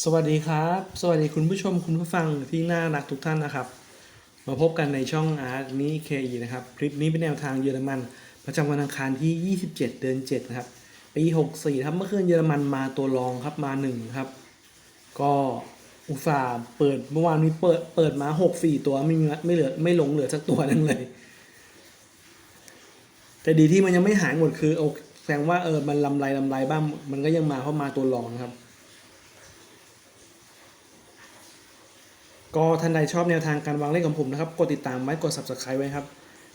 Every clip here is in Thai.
สวัสดีครับ สวัสดีคุณผู้ชมคุณผู้ฟังที่น่ารักทุกท่านนะครับ มาพบกันในช่องอาร์ตนี้เคนะครับคลิปนี้เป็นแนวทางเยอรมัน ประจำวันอังคารที่ 27 เดือน 7 นะครับ ปี64ครับเมื่อคืนเยอรมันมาตัวรองครับมาหนึ่งครับ ก็อุตส่าห์เปิดเมื่อวานนี้เปิดเปิดมา 6 4 ตัวไม่มีไม่เหลือไม่หลงเหลือสักตัวนึงเลย แต่ดีที่มันยังไม่หายหมดคือโอแสดงว่าเออมันลำไรลำไรบ้างมันก็ยังมาเพราะมาตัวรองนะครับ ก็ท่านใดชอบแนวทางการวางเลขของผมนะครับ กดติดตามไว้กด subscribe ไว้ครับ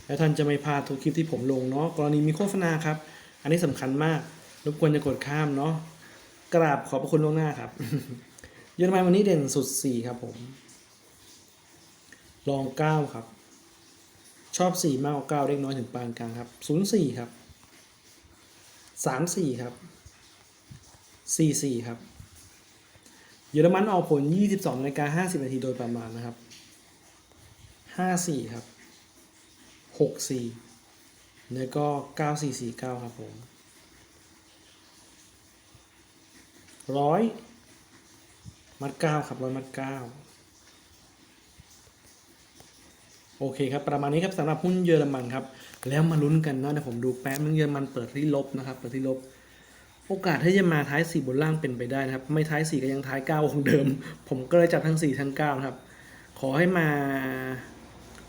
แล้วท่านจะไม่พลาดทุกคลิปที่ผมลงเนาะ กรณีมีโฆษณาครับ อันนี้สำคัญมาก รบกวนจะกดข้ามเนาะ กราบขอบพระคุณล่วงหน้าครับ เยอรมันวันนี้เด่นสุด 4 ครับผมรอง 9 ครับ ชอบ 4 มากกว่า9เล็กน้อยถึงปานกลางครับ 04 ครับ 34 ครับ 44 ครับ เยอรมันออกผล 22นาฬิกา50 นาทีโดยประมาณนะครับ 54 ครับ 64 แล้วก็ 9449 ครับผมร้อยมัด9ครับร้อยมัด9โอเคครับ ประมาณนี้ครับสำหรับหุ้นเยอรมันครับ แล้วมาลุ้นกันเนาะเดี๋ยวผมดูแป๊บนึงเยอรมันเปิดที่ลบนะครับ เปิดที่ลบ โอกาสที่จะมาท้าย 4 บนล่างเป็นไปได้นะครับ ไม่ท้าย 4 ก็ยังท้าย9ของเดิม ผมก็เลยจับทั้ง 4 ทั้ง9นะครับ ขอให้มา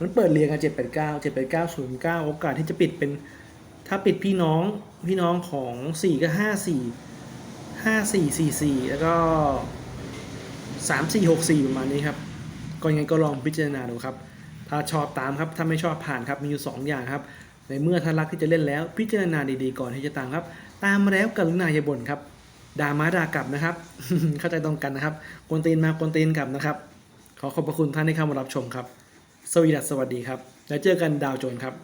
มันเปิดเรียงกัน7 8 9 7 8 9 0 9 โอกาสที่จะปิดเป็น ถ้าปิดพี่น้องพี่น้องของ 4 ก็ 5 4 5 4 4 4 แล้วก็ 3 4 6 4 ประมาณนี้ครับ ก็ยังไงก็ลองพิจารณาดูครับ ถ้าชอบตามครับ ถ้าไม่ชอบผ่านครับ มีอยู่ 2 อย่างครับ ในเมื่อท่านรักที่จะเล่นแล้ว พิจารณาดีๆก่อนที่จะตามครับ ตามมาแล้วกรุณาอย่าบ่นครับด่ามาด่ากลับนะครับ เข้าใจตรงกันนะครับกวนตีนมากวนตีนกลับนะครับ ขอขอบพระคุณท่านที่เข้ามารับชมครับ สวีดัสสวัสดีครับ แล้วเจอกันดาวโจนส์ครับ